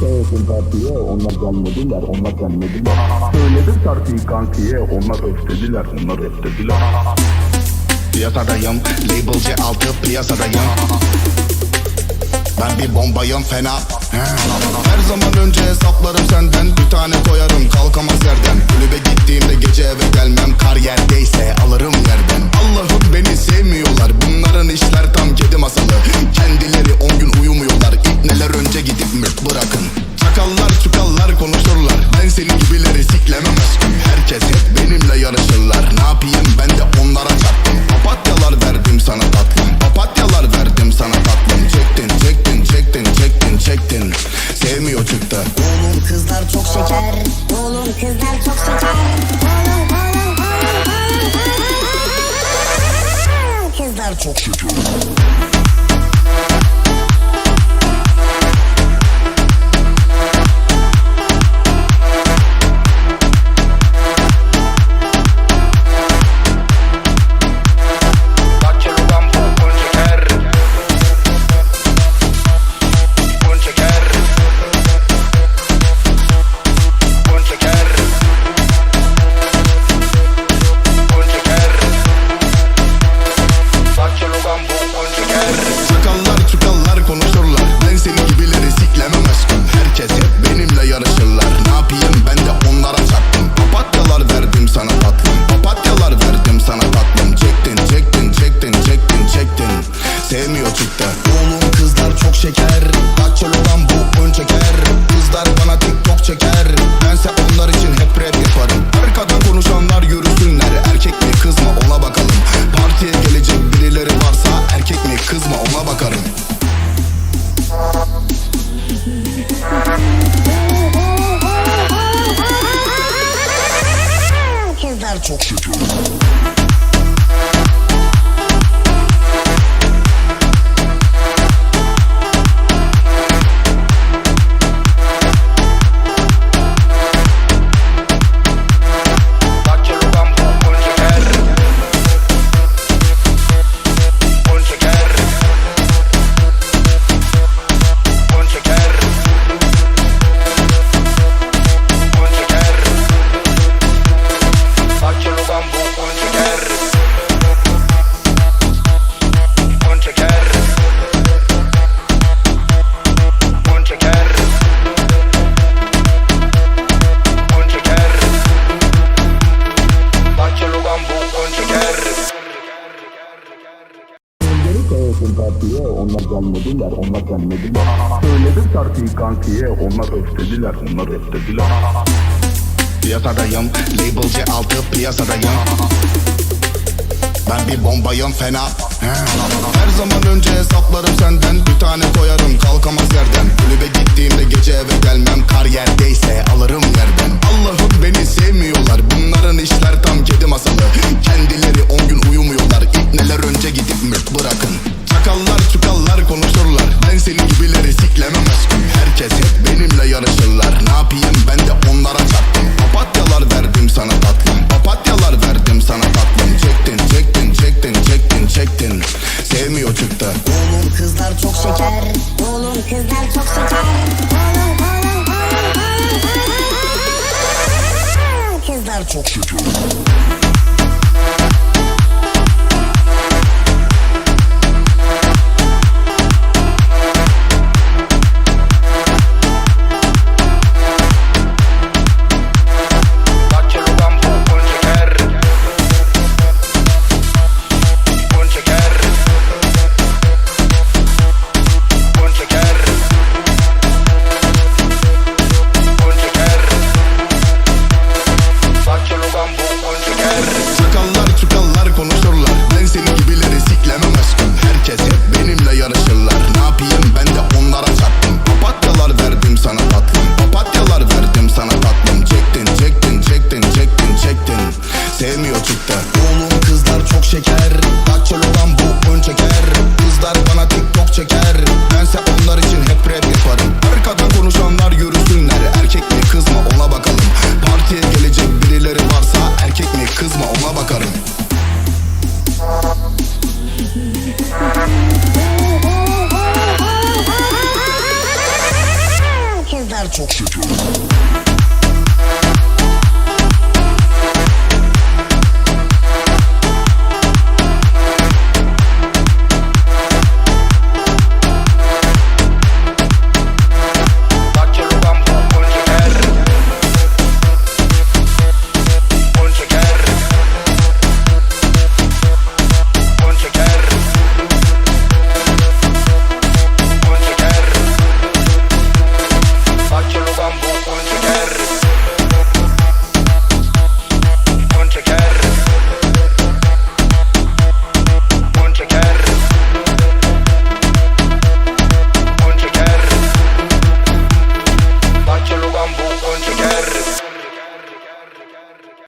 Sayısın partiye onlar gelmediler onlar gelmediler. Söyledim şarkıyı kankiye onlar öflediler onlar öflediler Piyasadayım Label C6 piyasadayım Ben bir bombayım fena. He. Her zaman önce hesaplarım senden Bir tane koyarım kalkamaz yerden. Kulübe gittiğimde gece eve gelmem Kar yerdeyse Ben senin gibileri siklemem aşkım Herkes hep benimle yarışırlar. Ne yapayım? Ben de onlara çarptım Papatyalar verdim sana tatlım. Papatyalar verdim sana tatlım. Çektin çektin çektin çektin çektin. Sevmiyor çıktı. Oğlum kızlar çok şeker. Oğlum kızlar çok şeker. Oğlum oğlum oğlum. Kızlar çok şeker Kızlar çok şeker Sayısın partiye onlar gelmediler onlar gelmediler. Söyledim şarkıyı kankiye onlar öflediler onlar öflediler Piyasadayım Label C6 piyasadayım Ben bir bombayım fena. He. Her zaman önce hesaplarım senden Bir tane koyarım kalkamaz yerden. Kulübe gittiğimde gece eve gelmem Kar yerdeyse senin gibileri siklemem aşkım. Herkes hep benimle yarışırlar. Ne yapayım? Ben de onlara çarptım Papatyalar verdim sana tatlım. Papatyalar verdim sana tatlım. Çektin çektin çektin çektin çektin. Sevmiyor çıktı. Oğlum kızlar çok şeker. Oğlum kızlar çok şeker. Oğlum oğlum oğlum oğlum. Kızlar çok şeker Kızlar çok şeker